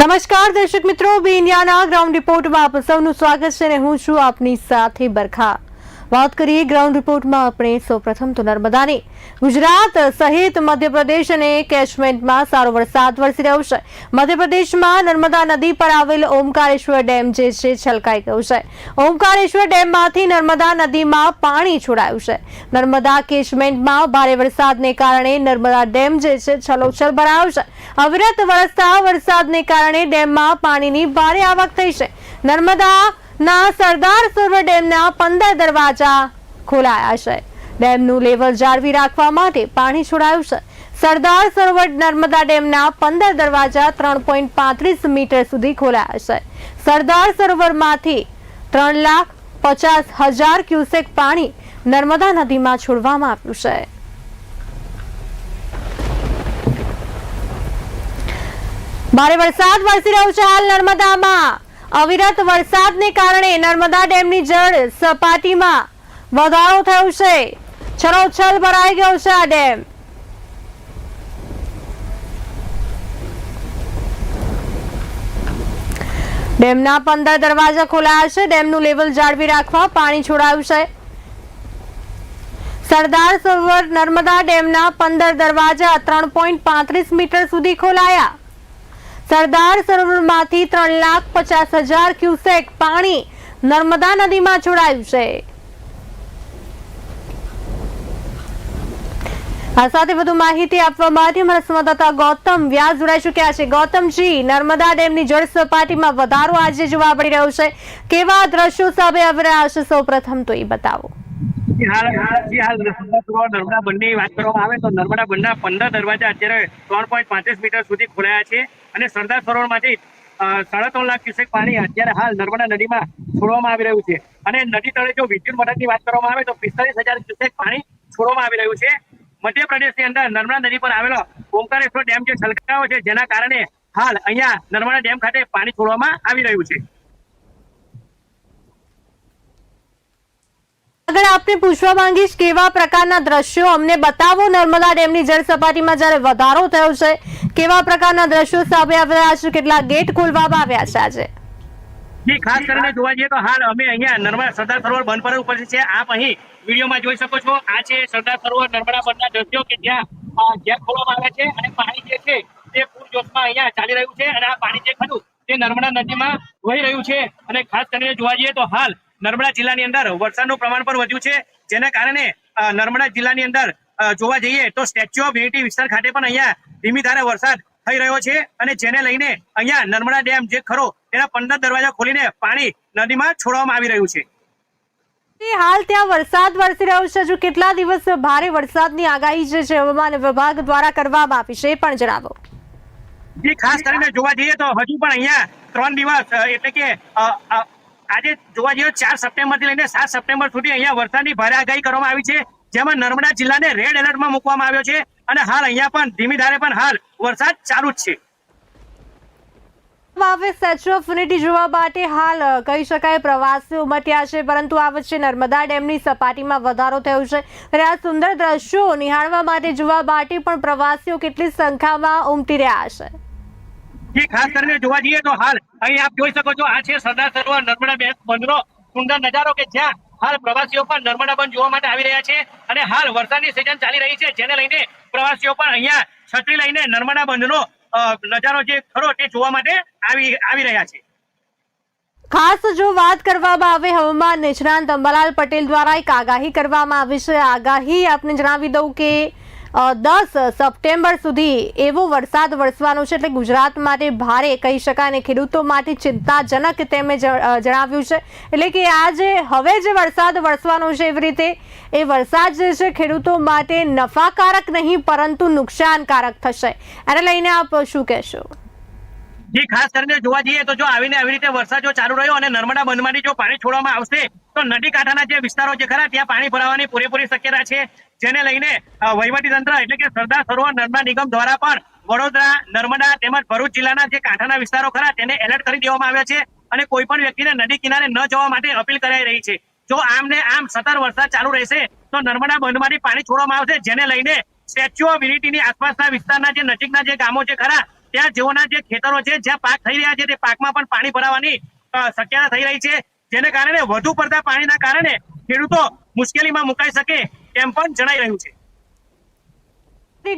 નમસ્કાર, દર્શક મિત્રો. બી ઇન્ડિયાના ગ્રાઉન્ડ રિપોર્ટમાં આપ સૌનું સ્વાગત છે અને હું છું આપની સાથે બરખા. વાત કરીએ ગ્રાઉન્ડ રિપોર્ટમાં આપણે સૌપ્રથમ તો નર્મદાની. ગુજરાત સહિત મધ્યપ્રદેશ અને કેચમેન્ટમાં સારો વરસાદ વરસી રહ્યો છે. મધ્યપ્રદેશમાં નર્મદા નદી પર આવેલ ઓમકારેશ્વર ડેમ જે છે છલકાઈ ગયો છે. ઓમકારેશ્વર ડેમમાંથી નર્મદા નદીમાં પાણી છોડાયું છે. નર્મદા કેચમેન્ટમાં ભારે વરસાદને કારણે નર્મદા ડેમ જે છે છલોછલ ભરાયો છે. અવિરત વરસતા વરસાદને કારણે ડેમમાં પાણીની ભારે આવક થઈ છે. નર્મદાના સરદાર સરોવર ડેમના પંદર દરવાજા ખોલાયા છે. ડેમનું લેવલ જાળવી રાખવા માટે પાણી છોડાયું છે. સરદાર સરોવર નર્મદા ડેમના પંદર દરવાજા ત્રણ પોઈન્ટ પાંત્રીસ મીટર સુધી ખોલાયા છે. સરદાર સરોવરમાંથી ત્રણ લાખ પચાસ હજાર ક્યુસેક પાણી નર્મદા નદીમાં છોડવામાં આવ્યું છે. ભારે વરસાદ વરસી રહ્યો છે હાલ નર્મદામાં. અવિરત વરસાદને કારણે નર્મદા ડેમની જળ સપાટીમાં વધારો થયો છે. છલોછલ ભરાઈ ગયો છે આ ડેમ. ડેમના પંદર દરવાજા ખોલાયા છે. ડેમનું લેવલ જાળવી રાખવા પાણી છોડાયું છે. સરદાર સરોવર નર્મદા ડેમના પંદર દરવાજા ત્રણ પોઈન્ટ પાંત્રીસ મીટર સુધી ખોલાયા. સરદાર સરોવરમાંથી ત્રણ લાખ પચાસ હજાર ક્યુસેક પાણી નર્મદા નદીમાં છોડાયું છે. આ સાથે વધુ માહિતી આપવા માટે અમારા સંવાદદાતા ગૌતમ વ્યાસ જોડાઈ ચુક્યા છે. ગૌતમજી, નર્મદા ડેમની જળ સપાટીમાં વધારો આજે જોવા મળી રહ્યો છે. કેવા દ્રશ્યો સામે આવી રહ્યા છે? સૌ પ્રથમ તો એ બતાવો. નર્મદા બંને વાત કરવામાં આવે તો નર્મદા બંધના પંદર દરવાજા અત્યારે ત્રણ પોઈન્ટ પાંત્રીસ મીટર સુધી ખોલાયા છે અને સરદાર સરોવરમાંથી સાડા ત્રણ લાખ ક્યુસેક પાણી અત્યારે હાલ નર્મદા નદીમાં છોડવામાં આવી રહ્યું છે. અને નદી તળે જો વિદ્યુત મથકની વાત કરવામાં આવે તો પિસ્તાલીસ હજાર ક્યુસેક પાણી છોડવામાં આવી રહ્યું છે. મધ્યપ્રદેશની અંદર નર્મદા નદી પર આવેલો ઓમકારેશ્વર ડેમ જે છલકાયો છે, જેના કારણે હાલ અહીંયા નર્મદા ડેમ ખાતે પાણી છોડવામાં આવી રહ્યું છે. આગળ આપને પૂછવા માંગીશ કેવા પ્રકારના દ્રશ્યો અમને બતાવો. નર્મદા ડેમની જળ સપાટીમાં જ્યારે વધારો થયો છે, કેવા પ્રકારના દ્રશ્યો સામે આવ્યા છે, કેટલા ગેટ ખોલવામાં આવ્યા છે આજે? ખાસ કરીને જોવા જઈએ તો હાલ અમે અહીંયા નર્મદા સરદાર સરોવર બંધ પર ઉપર છે. આપ અહીં વિડીયોમાં જોઈ શકો છો, આ છે સરદાર સરોવર નર્મદા બંધના દ્રશ્યો કે જ્યાં ગેટ ખોલવામાં આવ્યા છે અને પાણી જે છે તે પૂરજોશમાં અહીંયા ચાલી રહ્યું છે અને આ પાણી જે ખરું તે નર્મદા નદીમાં વહી રહ્યું છે. અને ખાસ કરીને જોવા જઈએ તો હાલ નર્મદા જિલ્લાની અંદર વરસાદનું પ્રમાણ પણ વધ્યું છે. જેના કારણે નર્મદા જિલ્લાની અંદર જોવા જઈએ તો સ્ટેચ્યુ ઓફ યુનિટી વિસ્તાર ખાતે પણ અહીંયા ધીમી ધારે વરસાદ થઈ રહ્યો છે અને જેને લઈને અહીંયા નર્મદા ડેમ જે ખરો તેના પંદર દરવાજા ખોલીને પાણી નદીમાં છોડવામાં આવી રહ્યું છે. હાલ ત્યાં વરસાદ વરસી રહ્યો છે. હજુ કેટલા દિવસ ભારે વરસાદની આગાહી જે છે હવામાન વિભાગ દ્વારા કરવામાં આવી છે એ પણ જણાવો. જે ખાસ કરીને જોવા જઈએ તો હજુ પણ અહીંયા ત્રણ દિવસ એટલે કે આજે જોવા જઈએ ચાર સપ્ટેમ્બરથી લઈને સાત સપ્ટેમ્બર સુધી અહીંયા વરસાદની ભારે આગાહી કરવામાં આવી છે. જેમાં નર્મદા જિલ્લાને રેડ એલર્ટમાં મૂકવામાં આવ્યો છે અને હાલ અહીંયા પણ ધીમી ધારે પણ હાલ વરસાદ ચાલુ જ છે. કહી શકાય પ્રવાસીઓ ઉમટ્યા પરંતુ આ વચ્ચે નર્મદા ડેમની સપાટીમાં વધારો થયો છે. અને આ સુંદર દ્રશ્યો નિહાળવા માટે જોવા માટે પણ પ્રવાસીઓ કેટલી સંખ્યામાં ઉમટી રહ્યા છે. ખાસ કરીને જોવા જઈએ તો હાલ અહીં આપ જોઈ શકો છો, આ છે સરદાર સરોવર નર્મદા બેસ બંધનો સુંદર નજારો કે જ્યાં હાલ પ્રવાસીઓ પણ નર્મદા બંધ જોવા માટે આવી રહ્યા છે અને હાલ વરસાદની સિઝન ચાલી રહી છે, જેને લઈને પ્રવાસીઓ પણ અહીંયા છત્રી લઈને નર્મદા બંધનો નજારો જે ખરો તે જોવા માટે આવી આવી રહ્યા છે. ખાસ જો વાત કરવામાં આવે હવામાન નિષ્ણાંત અંબાલાલ પટેલ દ્વારા, એક આગાહી કરવામાં આવી છે. આગાહી આપને જણાવી દઉં કે દસ સપ્ટેમ્બર સુધી એવો વરસાદ વરસવાનો છે એટલે ગુજરાત માટે ભારે કહી શકાય અને ખેડૂતો માટે ચિંતાજનક તેમણે જણાવ્યું છે. એટલે કે આ જે હવે જે વરસાદ વરસવાનો છે એવી રીતે, એ વરસાદ જે છે ખેડૂતો માટે નફાકારક નહીં, પરંતુ નુકસાનકારક થશે. એને લઈને આપ શું કહેશો? જે, ખાસ કરીને જોવા જઈએ તો જો આવીને આવી રીતે વરસાદ જો ચાલુ રહ્યો અને નર્મદા બંધમાંથી જો પાણી છોડવામાં આવશે, તો નદી કાંઠાના જે વિસ્તારો છે ખરા, ત્યાં પાણી ભરાવાની પૂરેપૂરી શક્યતા છે. જેને લઈને વહીવટી તંત્ર એટલે કે સરદાર સરોવર નર્મદા નિગમ દ્વારા પણ વડોદરા, નર્મદા તેમજ ભરૂચ જિલ્લાના જે કાંઠાના વિસ્તારો ખરા, તેને એલર્ટ કરી દેવામાં આવ્યા છે અને કોઈ પણ વ્યક્તિને નદી કિનારે ન જવા માટે અપીલ કરાઈ રહી છે. જો આમ ને આમ સતત વરસાદ ચાલુ રહેશે, તો નર્મદા બંધમાંથી પાણી છોડવામાં આવશે, જેને લઈને સ્ટેચ્યુ ઓફ યુનિટીની આસપાસના વિસ્તારના જે નજીકના જે ગામો છે ખરા ત્યાં જેઓના જે ખેતરો છે, જ્યાં પાક થઈ રહ્યા છે, તે પાકમાં પણ પાણી ભરાવાની શક્યતા થઈ રહી છે. જેને કારણે વધુ પડતા પાણીના કારણે ખેડૂતો મુશ્કેલીમાં મુકાઈ શકે તેમ પણ જણાઈ રહ્યું છે.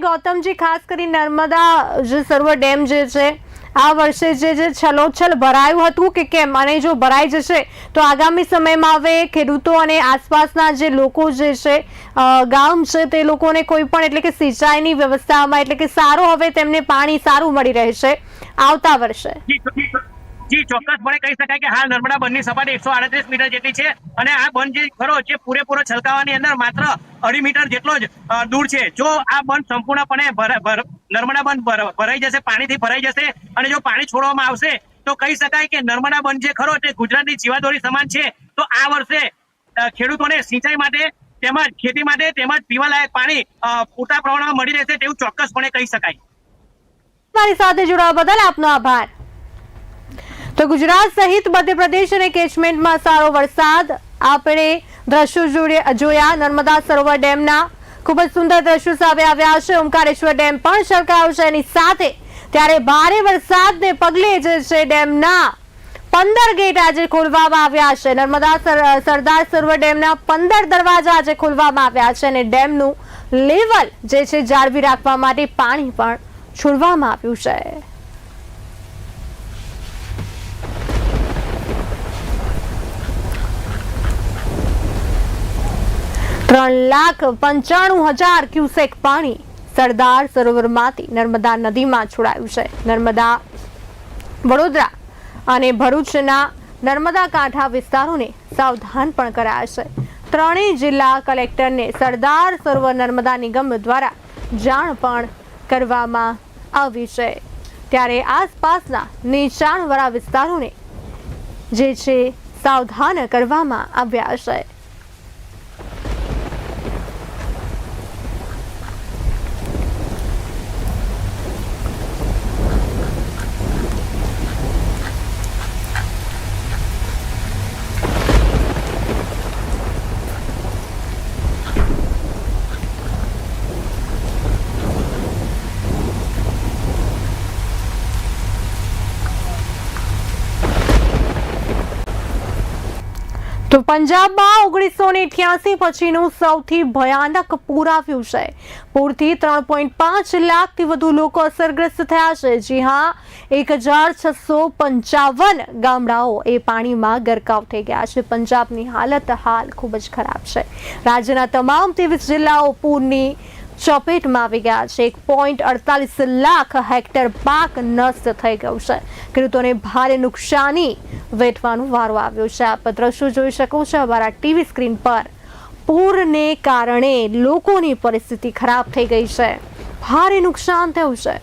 ગૌતમજી, ખાસ કરી નર્મદા જે સર્વ ડેમ જે છે આ વર્ષે જે જે છલોછલ ભરાયું હતું કે કેમ અને જો ભરાઈ જશે, તો આગામી સમયમાં હવે ખેડૂતો અને આસપાસના જે લોકો જે છે ગામ છે તે લોકોને કોઈ પણ એટલે કે સિંચાઈની વ્યવસ્થામાં એટલે કે સારું હવે તેમને પાણી સારું મળી રહેશે આવતા વર્ષે. જી ચોક્કસપણે કહી શકાય કે હાલ નર્મદા બંધની સપાટી એકસો આડત્રીસ મીટર જેટલી છે અને આ બંધ જે ખરો, જે પૂરેપૂરો છલકાવાની અંદર માત્ર અઢી મીટર જેટલો જ દૂર છે. જો આ બંધ સંપૂર્ણપણે નર્મદા બંધ ભરાઈ જશે, પાણીથી ભરાઈ જશે અને જો પાણી છોડવામાં આવશે, તો કહી શકાય કે નર્મદા બંધ જે ખરો, તે ગુજરાતની જીવાદોરી સમાન છે. તો આ વર્ષે ખેડૂતોને સિંચાઈ માટે તેમજ ખેતી માટે તેમજ પીવાલાયક પાણી પૂરતા પ્રમાણમાં મળી રહેશે તેવું ચોક્કસપણે કહી શકાય. મારી સાથે જોડાવા બદલ આપનો આભાર. તો ગુજરાત સહિત મધ્યપ્રદેશ અને કેચમેન્ટમાં સારો વરસાદ. આપણે દ્રશ્યો જોડે- જોયા. નર્મદા સરોવર ડેમના ખૂબ જ સુંદર દ્રશ્યો સામે આવ્યા છે. ઓમકારેશ્વર ડેમ પણ છલકાયો છે. એની સાથે ત્યારે ભારે વરસાદને પગલે જે છે ડેમના પંદર ગેટ આજે ખોલવામાં આવ્યા છે. નર્મદા સર- સરદાર સરોવર ડેમના પંદર દરવાજા આજે ખોલવામાં આવ્યા છે અને ડેમનું લેવલ જે છે જાળવી રાખવા માટે પાણી પણ છોડવામાં આવ્યું છે. ત્રણ લાખ પંચાણું હજાર ક્યુસેક પાણી સરદાર સરોવરમાંથી નર્મદા નદીમાં છોડાયું છે. નર્મદા, વડોદરા અને ભરૂચના નર્મદા કાંઠા વિસ્તારોને સાવધાન પણ કરાયા છે. ત્રણેય જિલ્લા કલેક્ટરને સરદાર સરોવર નર્મદા નિગમ દ્વારા જાણ પણ કરવામાં આવી છે. ત્યારે આસપાસના નીચાણવાળા વિસ્તારોને જે છે, સાવધાન કરવામાં આવ્યા છે. તો પંજાબમાં ઓગણીસો ને અઠ્યાસી પછીનું સૌથી ભયાનક પૂર આવ્યું છે. પૂરથી ત્રણ પોઈન્ટ પાંચ લાખથી વધુ લોકો અસરગ્રસ્ત થયા છે. જી હા, એક હજાર છસો પંચાવન ગામડાઓ એ પાણીમાં ગરકાવ થઈ ગયા છે. પંજાબની હાલત હાલ ખૂબ જ ખરાબ છે. રાજ્યના તમામ ત્રેવીસ જિલ્લાઓ પૂરની ચપેટમાં આવી ગયા છે. એક પોઈન્ટ અડતાલીસ લાખ હેક્ટર પાક નષ્ટ થઈ ગયું છે. ખેડૂતોને ભારે નુકસાની વેઠવાનો વારો આવ્યો છે. આપ દ્રશ્યો જોઈ શકો છો? અમારા ટીવી સ્ક્રીન પર પૂરને કારણે લોકોની પરિસ્થિતિ ખરાબ થઈ ગઈ છે. ભારે નુકસાન થયું છે.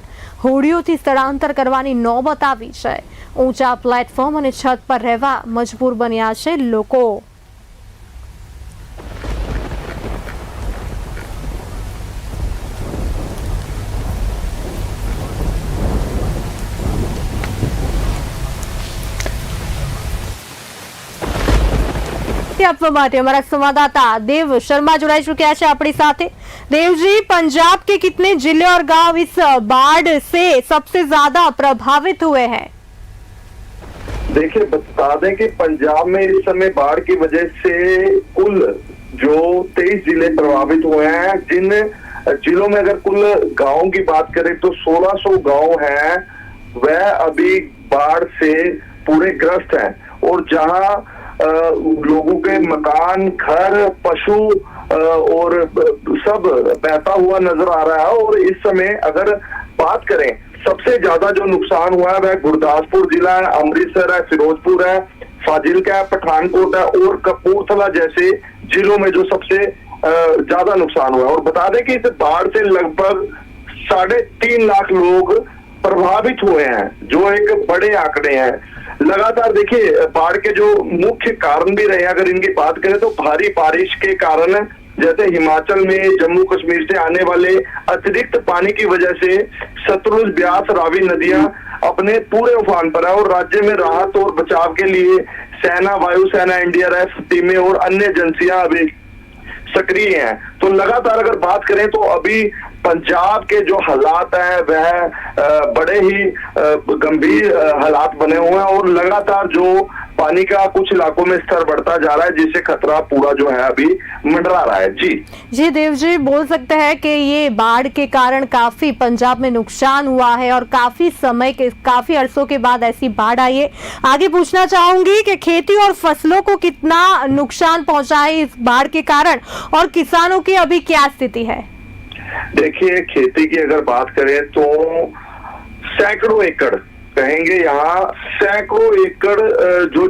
હોડીઓથી સ્થળાંતર કરવાની નોબત આવી છે. ઊંચા પ્લેટફોર્મ અને છત પર રહેવા મજબૂર બન્યા છે લોકો. આપવા માટે हमारा संवाददाता देव शर्मा जुड़ाई चुके हैं अपनी साथ देव जी पंजाब के कितने जिले और गांव इस बाढ़ से सबसे ज्यादा प्रभावित हुए हैं देखिए बता दें कि पंजाब में इस समय बाढ़ की वजह से कुल जो तेईस जिले प्रभावित हुए हैं जिन जिलों में अगर कुल गांवों की बात करें तो 1600 गांव हैं वह अभी बाढ़ से पूरे ग्रस्त हैं और जहां अ, लोगों के मकान, घर, पशु और सब बहता हुआ नज़र आ रहा है। और इस समय अगर बात करें, सबसे ज़्यादा जो नुकसान हुआ है वह गुरदासपुर जिला है, अमृतसर है, फिरोजपुर है फाजिलका है, पठानकोट है, और कपूरथला जैसे जिलों में जो सबसे ज़्यादा नुकसान हुआ है। और बता दें कि इस बाढ़ से लगभग साढ़े तीन लाख लोग प्रभावित हुए हैं, जो एक बड़े आंकड़े हैं। लगातार देखिए, बाढ़ के जो मुख्य कारण भी रहे अगर इनकी बात करें तो भारी बारिश के कारण जैसे हिमाचल में, जम्मू कश्मीर से आने वाले अतिरिक्त पानी की वजह से सतलुज, ब्यास, रावी नदियाँ अपने पूरे उफान पर है और राज्य में राहत और बचाव के लिए सेना वायुसेना एनडीआरएफ, टीमें और अन्य एजेंसियाँ अभी सक्रिय हैं। तो लगातार अगर बात करें तो अभी पंजाब के जो हालात हैं, वह बड़े ही गंभीर हालात बने हुए हैं और लगातार जो पानी का कुछ इलाकों में स्तर बढ़ता जा रहा है, जिससे खतरा पूरा जो है अभी मंडरा रहा है। जी। जी देव जी बोल सकते हैं कि ये बाढ़ के कारण काफ़ी पंजाब में नुकसान हुआ है और काफ़ी समय के, काफ़ी अरसों के बाद ऐसी बाढ़ आई है। आगे पूछना चाहूँगी कि खेती और फ़सलों को कितना नुकसान पहुँचा है इस बाढ़ के कारण और किसानों की अभी क्या स्थिति है? देखिए खेती की अगर बात करें तो सैकड़ों एकड़ कहेंगे यहाँ सैकड़ों एकड़ जो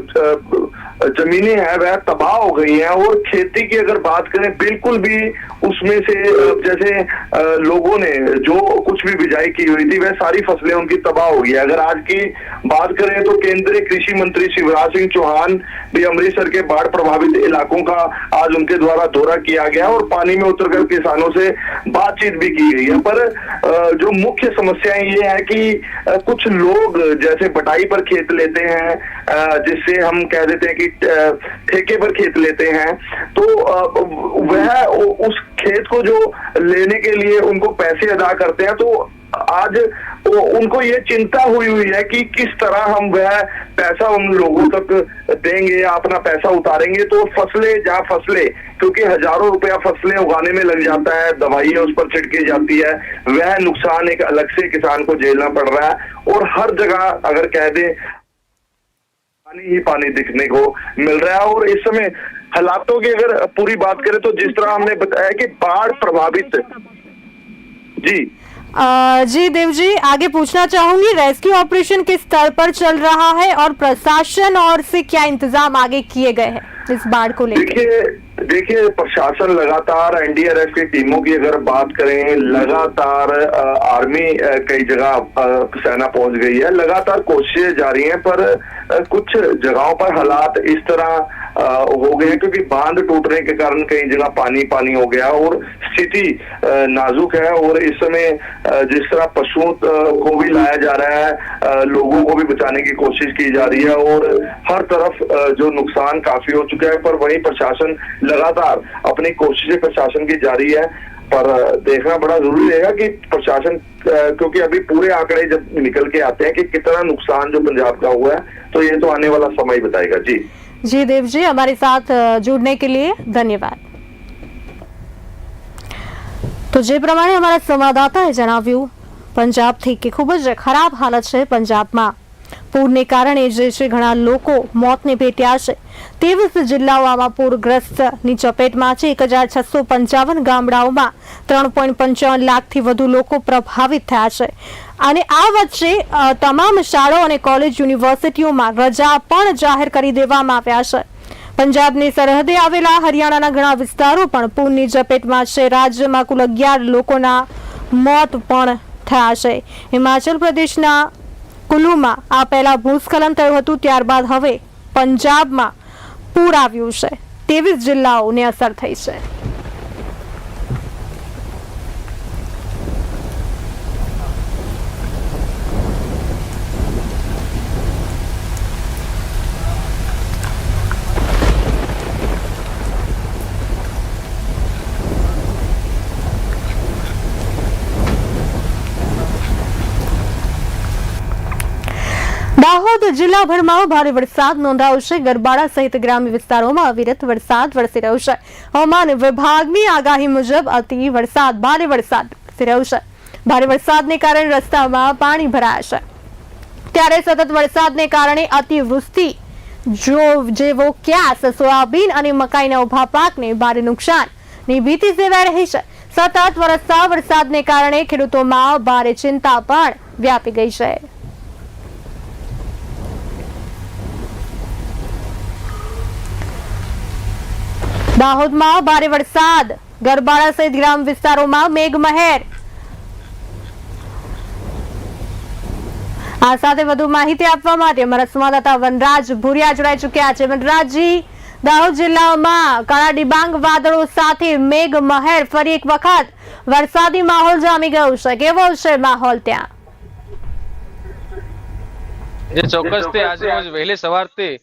जमीनें हैं, वह तबाह हो गई हैं। और खेती की अगर बात करें, बिल्कुल भी उसमें से जैसे लोगों ने जो कुछ भी बिजाई की हुई थी, वह सारी फ़सलें उनकी तबाह हो गई है। अगर आज की बात करें तो केंद्रीय कृषि मंत्री शिवराज सिंह चौहान भी अमृतसर के बाढ़ प्रभावित इलाकों का आज उनके द्वारा दौरा किया गया और पानी में उतरकर किसानों से बातचीत भी की गई है। पर जो मुख्य समस्याएँ ये है कि कुछ लोग जैसे बटाई पर खेत लेते हैं जिससे हम कह देते हैं कि ठेके पर खेत लेते हैं। तो वह उस खेत को जो लेने के लिए उनको पैसे अदा करते हैं तो आज उनको ये चिंता हुई हुई है कि किस तरह हम वह पैसा उन लोगों तक देंगे या अपना पैसा उतारेंगे तो फ़सलें जा फ़सलें, क्योंकि हज़ारों रुपया फ़सलें उगाने में लग जाता है, दवाइयाँ उस पर छिड़की जाती है, वह नुकसान एक अलग से किसान को झेलना पड़ रहा है, और हर जगह अगर कह दें, पानी ही पानी दिखने को मिल रहा है, और इस समय हालातों की अगर पूरी बात करें तो जिस तरह हमने बताया कि बाढ़ प्रभावित जी। जी देव जी, आगे पूछना चाहूँगी रेस्क्यू ऑपरेशन किस स्तर पर चल रहा है और प्रशासन और से क्या इंतज़ाम आगे किए गए हैं इस बाढ़ को लेकर? देखिए प्रशासन लगातार एनडीआरएफ की टीमों की अगर बात करें, लगातार आर्मी कई जगह सेना पहुँच गई है। लगातार कोशिशें जारी हैं, पर कुछ जगहों पर हालात इस तरह हो गए हैं, क्योंकि बाँध टूटने के कारण कई जगह पानी पानी हो गया और स्थिति नाजुक है और इस समय जिस तरह पशुओं को भी लाया जा रहा है लोगों को भी बचाने की कोशिश की जा रही है और हर तरफ़ जो नुकसान काफ़ी हो चुका है, पर वही प्रशासन लगातार अपनी कोशिशें प्रशासन की जारी है। पर देखना बड़ा ज़रूरी रहेगा कि प्रशासन क्योंकि अभी पूरे आंकड़े जब निकल के आते हैं कि कितना नुकसान जो पंजाब का हुआ है तो ये तो आने वाला समय बताएगा। जी। જી દેવજી અમારી અ, જોડને કે लिए ધન્યવાદ તો જે પ્રમાણે અમારા સંવાદદાતાએ જણાવ્યું પંજાબથી કે ખૂબ જ ખરાબ હાલત છે પંજાબમાં પૂરને કારણે જે છે ઘણા લોકો મોતને ભેટ્યા છે ત્રેવીસ જિલ્લાઓ આમાં પૂરગ્રસ્તની ચપેટમાં છે એક હજાર છસો પંચાવન ગામડાઓમાં ત્રણ પોઈન્ટ પંચાવન લાખથી વધુ લોકો પ્રભાવિત થયા છે। અને આ વચ્ચે તમામ શાળાઓ અને કોલેજ યુનિવર્સિટીઓમાં રજા પણ જાહેર કરી દેવામાં આવ્યા છે. પંજાબની સરહદે આવેલા હરિયાણાના ઘણા વિસ્તારો પણ પૂરની ઝપેટમાં છે. રાજ્યમાં કુલ અગિયાર લોકોના મોત પણ થયા છે. હિમાચલ પ્રદેશના કુલુમાં આ પહેલા ભૂસ્ખલન થયું હતું, ત્યારબાદ હવે પંજાબમાં પૂર આવ્યું છે. તેવીસ જિલ્લાઓને અસર થઈ છે. દાહોદ જિલ્લાભરમાં ભારે વરસાદ નોંધાયો છે. ગરબાડા સહિત ગ્રામ્ય વિસ્તારોમાં અવિરત વરસાદ વરસી રહ્યો છે. હવામાન વિભાગની આગાહી મુજબ અતિ વરસાદ, ભારે વરસાદ વરસી રહ્યો છે. ભારે વરસાદને કારણે રસ્તામાં પાણી ભરાયા છે. ત્યારે સતત વરસાદને કારણે અતિવૃષ્ટિ જો જેવો ક્યાસ, સોયાબીન અને મકાઈના ઊભા પાકને ભારે નુકસાનની ભીતિ સેવાઈ રહી છે. સતત વરસતા વરસાદને કારણે ખેડૂતોમાં ભારે ચિંતા પણ વ્યાપી ગઈ છે. દાહોદમાં ભારે વરસાદ. ગરબાડા સહિત ગ્રામ વિસ્તારોમાં મેઘમહેર. આ સાથે વધુ માહિતી આપવા માટે અમારા સંવાદદાતા વનરાજ ભુરિયા જોડાઈ ચુક્યા છે. વનરાજજી, દાહોદ જિલ્લામાં કાળા ડિબાંગ વાદળો સાથે મેઘ મહેર ફરી એક વખત વરસાદી માહોલ જામી ગયો છે. કેવો છે માહોલ ત્યાં? ચોક્કસ તે આજે રોજ વહેલી સવારથી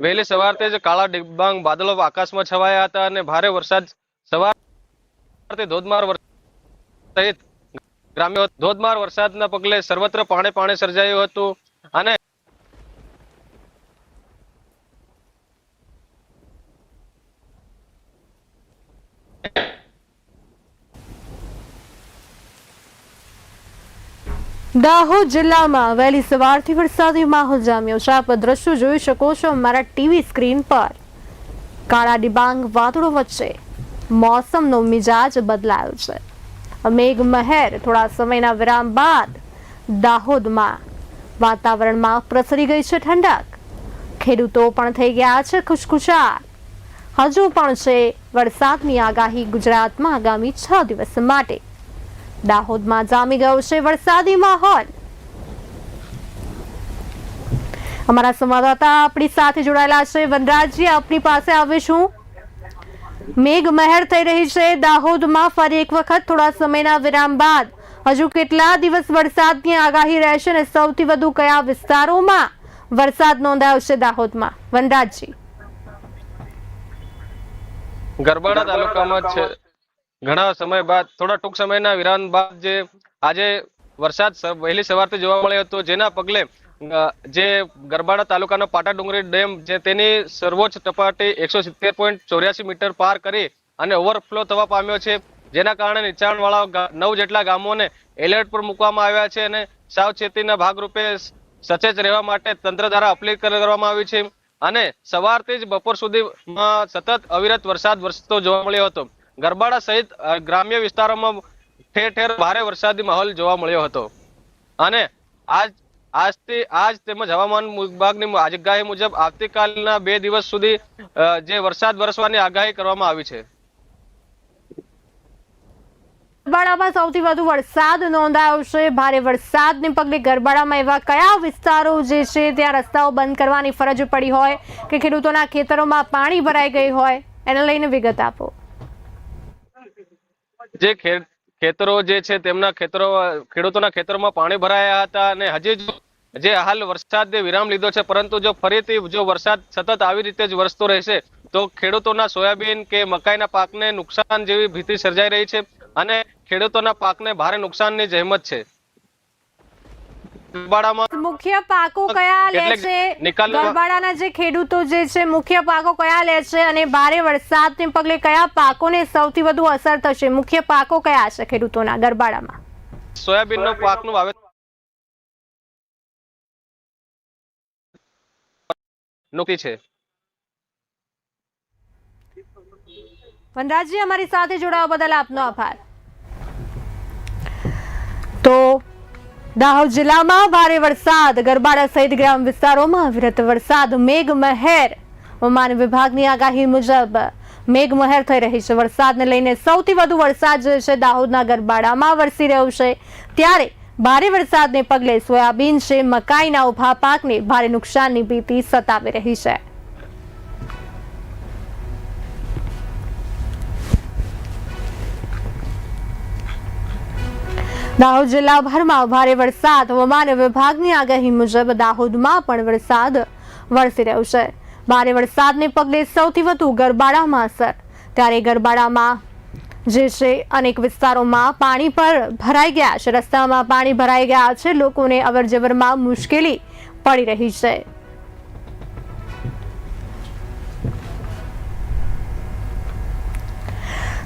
વહેલી સવારથી જ કાળા ડિબાંગ બાદલો આકાશમાં છવાયા હતા અને ભારે વરસાદ સવારથી ધોધમાર સહિત ગ્રામ્ય ધોધમાર વરસાદના પગલે સર્વત્ર પાણી પાણી સર્જાયું હતું અને દાહોદ જિલ્લામાં વહેલી સવારથી વરસાદી માહોલ જામ્યો છે. આપ દ્રશ્યો જોઈ શકો છો અમારા ટીવી સ્ક્રીન પર. કાળા ડિબાંગ વાદળો વચ્ચે મોસમનો મિજાજ બદલાયો છે. મેઘ મહેર થોડા સમયના વિરામ બાદ દાહોદમાં વાતાવરણમાં પ્રસરી ગઈ છે ઠંડક. ખેડૂતો પણ થઈ ગયા છે ખુશખુશાલ. હજુ પણ છે વરસાદની આગાહી ગુજરાતમાં આગામી છ દિવસ માટે. દાહોદમાં જામી ગયો છે વરસાદી માહોલ. અમારા સંવાદદાતા આપણી સાથે જોડાયેલા છે. વનરાજજી, આપની પાસે આવીશું. મેઘ મહેર થઈ રહી છે દાહોદમાં. ફરી એક વખત થોડા સમયના વિરામ બાદ હજુ કેટલા દિવસ વરસાદની આગાહી રહેશે અને સૌથી વધુ કયા વિસ્તારોમાં વરસાદ નોંધાયો છે દાહોદમાં? વનરાજજી. ગરબાડા તાલુકામાં છે ઘણા સમય બાદ, થોડા ટૂંક સમયના વિરામ બાદ જે આજે વરસાદ વહેલી સવારથી જોવા મળ્યો હતો, જેના પગલે જે ગરબાડા તાલુકાનો પાટા ડુંગરી ડેમ જે તેની સર્વોચ્ચ ટપાટી એકસો સિત્તેર પોઈન્ટ ચોર્યાસી મીટર પાર કરી અને ઓવરફ્લો થવા પામ્યો છે, જેના કારણે નીચાણવાળા નવ જેટલા ગામોને એલર્ટ પર મૂકવામાં આવ્યા છે અને સાવચેતીના ભાગરૂપે સચેત રહેવા માટે તંત્ર દ્વારા અપીલ કરવામાં આવી છે. અને સવારથી જ બપોર સુધીમાં સતત અવિરત વરસાદ વરસતો જોવા મળ્યો હતો. ગરબાડા સહિત ગ્રામ્ય વિસ્તારોમાં ઠેર ઠેર ભારે વરસાદી માહોલ જોવા મળ્યો હતો. અને આજ, આજથી, આજ તેમજ હવામાન વિભાગની આગાહી મુજબ આવતીકાલના બે દિવસ સુધી જે વરસાદ વરસવાની આગાહી કરવામાં આવી છે. ગરબાડામાં સૌથી વધુ વરસાદ નોંધાયો છે. ભારે વરસાદને પગલે ગરબાડામાં એવા કયા વિસ્તારો જે છે, ત્યાં રસ્તાઓ બંધ કરવાની ફરજ પડી હોય કે ખેડૂતોના ખેતરોમાં પાણી ભરાઈ ગઈ હોય, એને લઈને વિગત આપો. જે ખેતરો જે છે તેમના ખેતરો, ખેડૂતોના ખેતરોમાં પાણી ભરાયા હતા અને હજી જે હાલ વરસાદે વિરામ લીધો છે, પરંતુ જો ફરીથી જો વરસાદ સતત આવી રીતે જ વરસતો રહેશે, તો ખેડૂતોના સોયાબીન કે મકાઈના પાકને નુકસાન જેવી ભીતિ સર્જાઈ રહી છે અને ખેડૂતોના પાકને ભારે નુકસાનની જહેમત છે. ગરબાડામાં મુખ્ય પાકો કયા લે છે? ગરબાડાના જે ખેડૂતો જે છે મુખ્ય પાકો કયા લે છે અને ભારે વરસાદને પગલે કયા પાકોને સૌથી વધુ અસર થશે? મુખ્ય પાકો કયા છે ખેડૂતોના ગરબાડામાં સોયાબીનનો પાકનું વાવેતર નુકતી છે. વનરાજજી અમારી સાથે જોડાવા બદલ આપનો આભાર. તો દાહોદ જિલ્લામાં ભારે વરસાદ. ગરબાડા સહિત ગ્રામ વિસ્તારોમાં અવિરત વરસાદ. મેઘ મહેર હવામાન વિભાગની આગાહી મુજબ મેઘ મહેર થઈ રહી છે. વરસાદને લઈને સૌથી વધુ વરસાદ જે છે દાહોદના ગરબાડામાં વરસી રહ્યો છે. ત્યારે ભારે વરસાદને પગલે સોયાબીન છે, મકાઈના ઊભા પાકને ભારે નુકસાનની ભીતિ સતાવી રહી છે. દાહોદ જિલ્લાભરમાં ભારે વરસાદ. હવામાન વિભાગની આગાહી મુજબ દાહોદમાં પણ વરસાદ વરસી રહ્યો છે. ભારે વરસાદને પગલે સૌથી વધુ ગરબાડામાં અસર. ત્યારે ગરબાડામાં જે છે, અનેક વિસ્તારોમાં પાણી પર ભરાઈ ગયા છે. રસ્તામાં પાણી ભરાઈ ગયા છે. લોકોને અવરજવરમાં મુશ્કેલી પડી રહી છે.